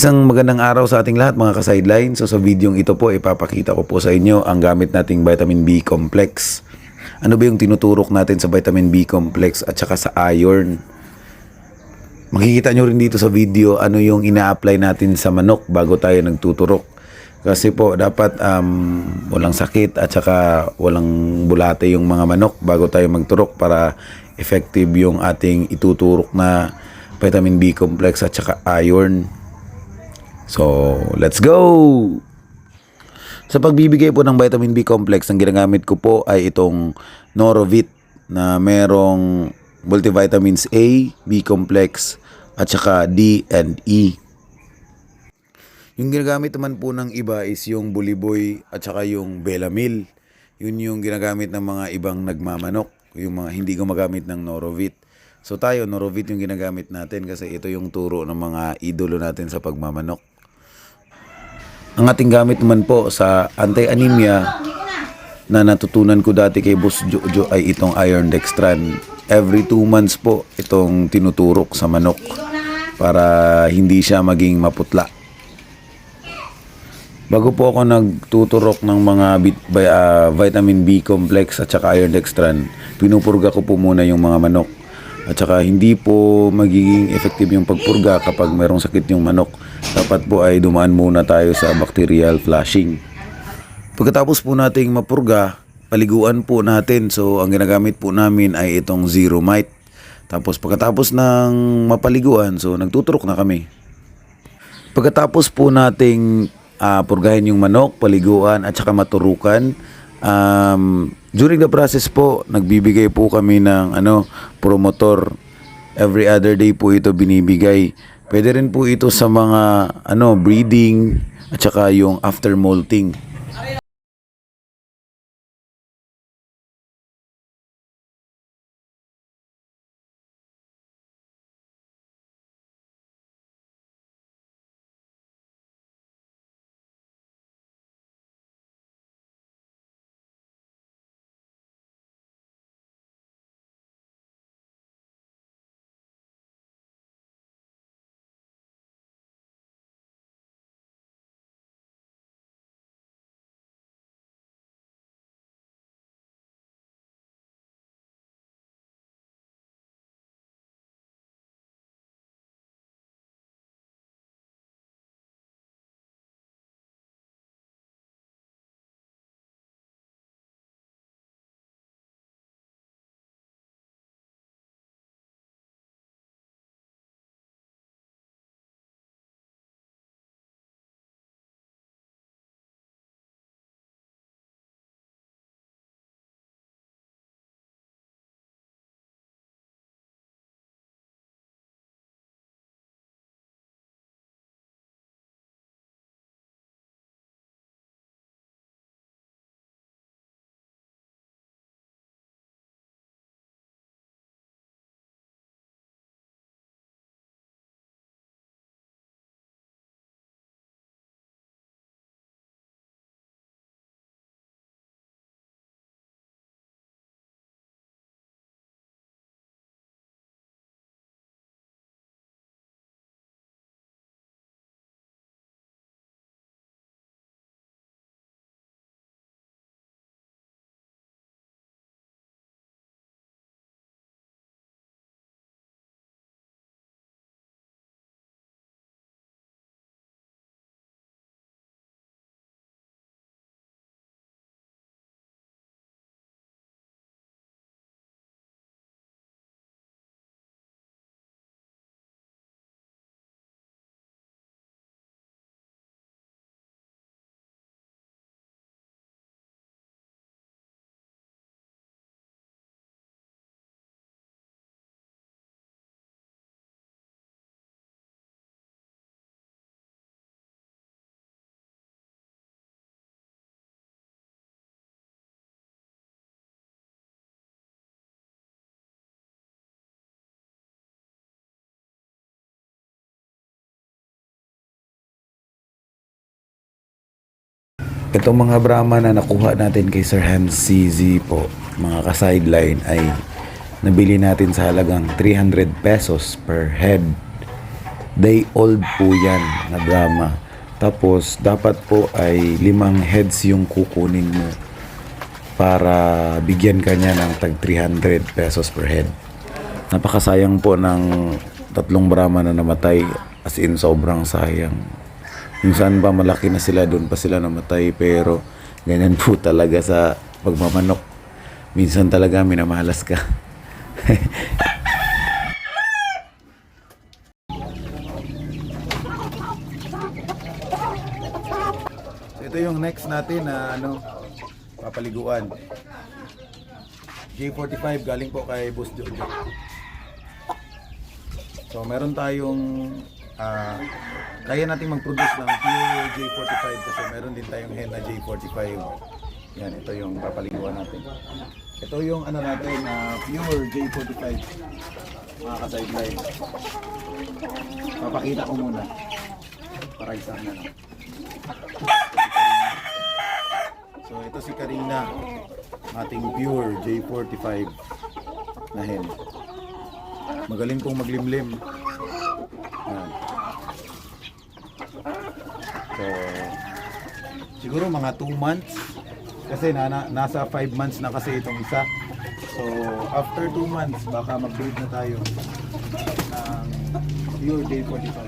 Isang magandang araw sa ating lahat mga ka-sideline. So sa videong ito po, ipapakita ko po sa inyo ang gamit nating vitamin B complex. Ano ba yung tinuturok natin sa vitamin B complex at saka sa iron? Makikita nyo rin dito sa video ano yung ina-apply natin sa manok bago tayo nagtuturok. Kasi po dapat um, walang sakit at saka walang bulate yung mga manok bago tayo magturok para effective yung ating ituturok na vitamin B complex at saka iron. So, let's go! Sa pagbibigay po ng vitamin B complex, ang ginagamit ko po ay itong Norovit na merong multivitamins A, B complex, at saka D and E. Yung ginagamit naman po ng iba is yung Buliboy at saka yung Belamil. Yun yung ginagamit ng mga ibang nagmamanok, yung mga hindi gumagamit ng Norovit. So tayo, Norovit yung ginagamit natin kasi ito yung turo ng mga idolo natin sa pagmamanok. Ang ating gamit naman po sa anti-anemia na natutunan ko dati kay Boss Jojo ay itong iron dextran. Every 2 months po itong tinuturok sa manok para hindi siya maging maputla. Bago po ako nagtuturok ng mga bit- bi- ah, vitamin B complex at saka iron dextran, pinupurga ko po muna yung mga manok. At saka hindi po magiging effective yung pagpurga kapag mayroong sakit yung manok. Dapat po ay dumaan muna tayo sa bacterial flushing. Pagkatapos po nating mapurga, paliguan po natin. So ang ginagamit po namin ay itong Zero Mite. Tapos pagkatapos ng mapaliguan, so nagtuturok na kami. Pagkatapos po nating ah, purgahin yung manok, paliguan at saka maturukan, um, during the process po, nagbibigay po kami ng ano, promotor. Every other day po ito binibigay. Pwede rin po ito sa mga ano, breeding at saka yung after molting. Itong mga Brahma na nakuha natin kay Sir Hans CZ po, mga ka-sideline ay nabili natin sa halagang 300 pesos per head. Day old po yan na drama. Tapos, dapat po ay limang heads yung kukunin mo para bigyan ka niya ng tag 300 pesos per head. Napakasayang po ng tatlong Brahma na namatay as in sobrang sayang. Minsan pa malaki na sila, doon pa sila namatay pero ganyan po talaga sa pagmamanok. Minsan talaga minamalas ka. Ito yung next natin na ano, papaliguan. J45 galing po kay Boss Jojo. So meron tayong ah, kaya nating mag-produce ng pure J45 kasi meron din tayong hen na J45. Yan, ito yung papaliguan natin. Ito yung ano natin na pure J45 mga ka-sideline. Papakita ko muna para isa na lang. So ito si Karina, ating pure J45 na hen. Magaling pong maglimlim. Yan. So siguro mga 2 months kasi na, na- nasa 5 months na kasi itong isa. So after 2 months baka mag-breed na tayo ng pure J45.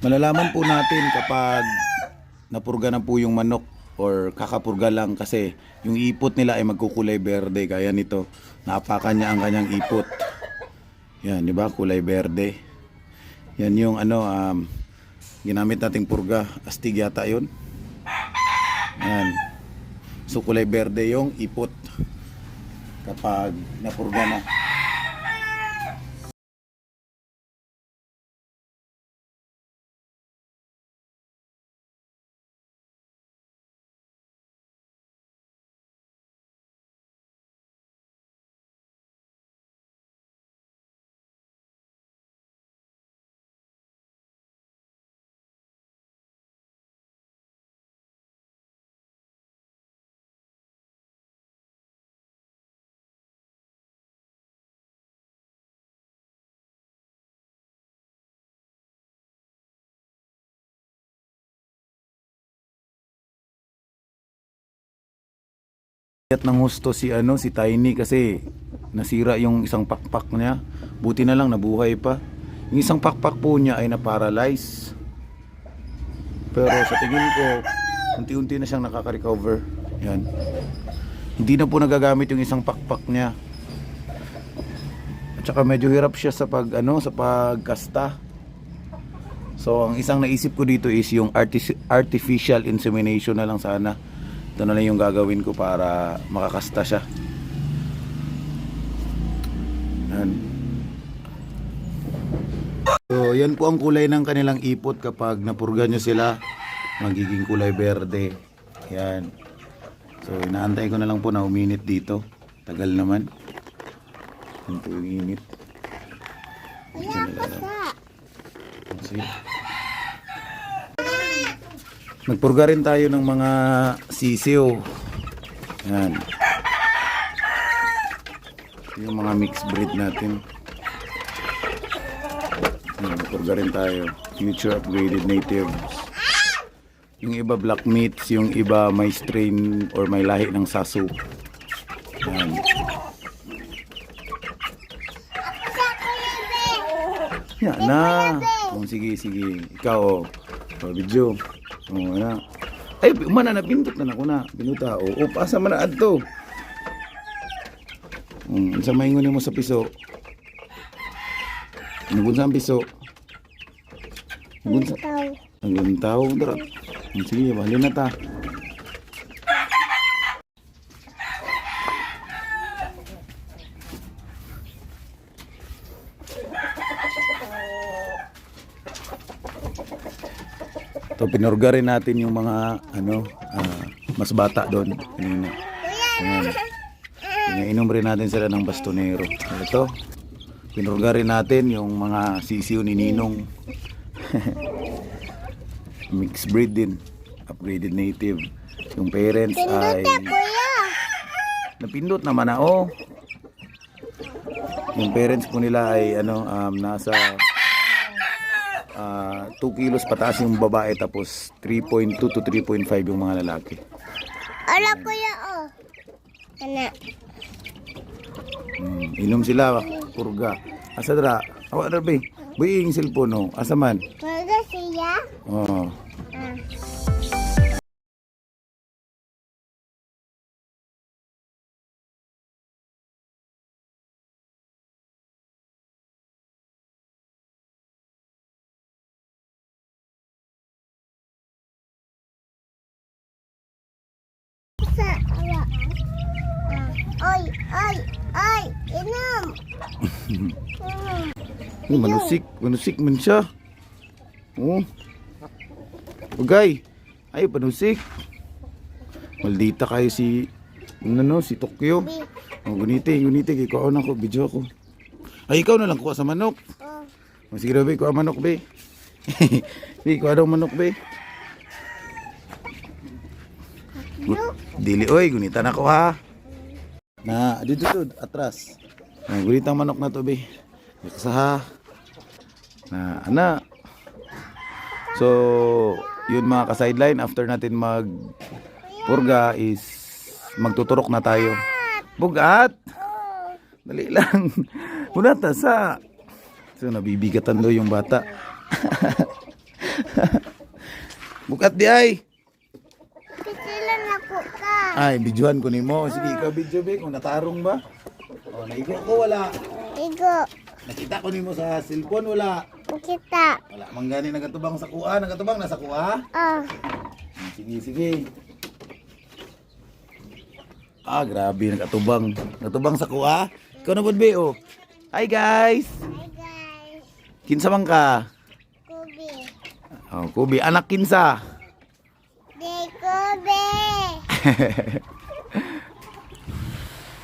Malalaman po natin kapag napurga na po yung manok or kakapurga lang kasi yung ipot nila ay magkukulay berde kaya nito naapakan niya ang kanyang ipot. Yan, di ba? Kulay berde. Yan yung ano um, ginamit nating purga, astig yata 'yon. Yan. So kulay berde yung ipot kapag napurga na. At ng husto si ano si Tiny kasi nasira yung isang pakpak niya. Buti na lang nabuhay pa. Yung isang pakpak po niya ay na-paralyze. Pero sa tingin ko, unti-unti na siyang nakaka-recover. Yan. Hindi na po nagagamit yung isang pakpak niya. At saka medyo hirap siya sa pag ano, sa pagkasta. So ang isang naisip ko dito is yung artificial insemination na lang sana. Ito na lang yung gagawin ko para makakasta siya. Yan. So, yan po ang kulay ng kanilang ipot kapag napurga nyo sila. Magiging kulay berde. Yan. So, inaantay ko na lang po na uminit dito. Tagal naman. Yan po yung init. Medyo nalala- Sige. Nagpurga rin tayo ng mga sisiw. Yan. Yung mga mixed breed natin. Yan, nagpurga rin tayo. Future upgraded natives. Yung iba black meats, yung iba may strain or may lahi ng sasu. Yan. Yan na. Oh, sige, sige. Ikaw, oh. Oh, Oh, na. Ay, mana na pindot na nako na. Pinuta. Oh, oh pasa man na adto. Um, sa maingon mo sa piso. Nugun sa piso. Nugun sa... Ang guntaw. Dara. Hmm, Sige, bali na ta. Pinurga rin natin yung mga ano ah, mas bata doon kanina. Ayan. Pinainom rin natin sila ng bastonero. Ito. Pinurga rin natin yung mga sisiyo ni Ninong. Mixed breed din. Upgraded native. Yung parents ay napindot naman na oh. Yung parents po nila ay ano um, nasa ah, 2 kilos pataas yung babae tapos 3.2 to 3.5 yung mga lalaki. Ala kuya oh. Kana. Mm, inom sila, purga. Asa dra? Awa dra be. Yung cellphone no. Asa man? Pwede siya? Oh. Ah. Oy, oy, inom. Oh, manusik, manusik man siya. Oh. Ugay. Ay, panusik. Maldita kayo si ano, si Tokyo. Oh, guniti, guniti kay kuha na ko, video ako. Ay, ikaw na lang kuha sa manok. Oh. Oh, sige raw, be, kuha manok, be. be, kuha daw manok, be. Dili, oy, gunita na ko ha. Na, dito, dito, atras. Oh, gunitang manok na to, be. Sa ha. Na, ana. So, yun mga ka-sideline, after natin mag purga is magtuturok na tayo. Bugat! Dali lang. Bunata sa. So, nabibigatan daw yung bata. Bukat di ay. Sila na po ka. Ay, bidyuhan ko ni mo. Sige, ikaw video be. Kung natarong ba? Oh, naigo ko wala. Igo. Nakita ko ni mo sa cellphone wala. Kita. Wala. Manggani nagatubang sa kuha. Nagatubang nasa kuha. Oh. Sige, sige. Ah, grabe. Nagatubang. Nagatubang sa kuha. Ikaw na po, be. Oh. Hi, guys. Hi guys. Kinsa man ka? Kubi. Oh, Kubi, anak kinsa.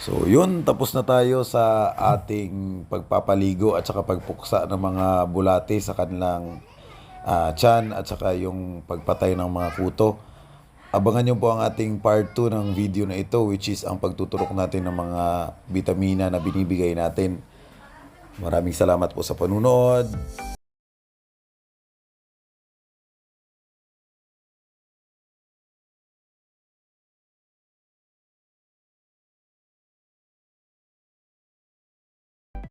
So yun, tapos na tayo sa ating pagpapaligo at saka pagpuksa ng mga bulate sa kanilang ah, tiyan at saka yung pagpatay ng mga kuto. Abangan nyo po ang ating part 2 ng video na ito which is ang pagtuturok natin ng mga vitamina na binibigay natin. Maraming salamat po sa panunood.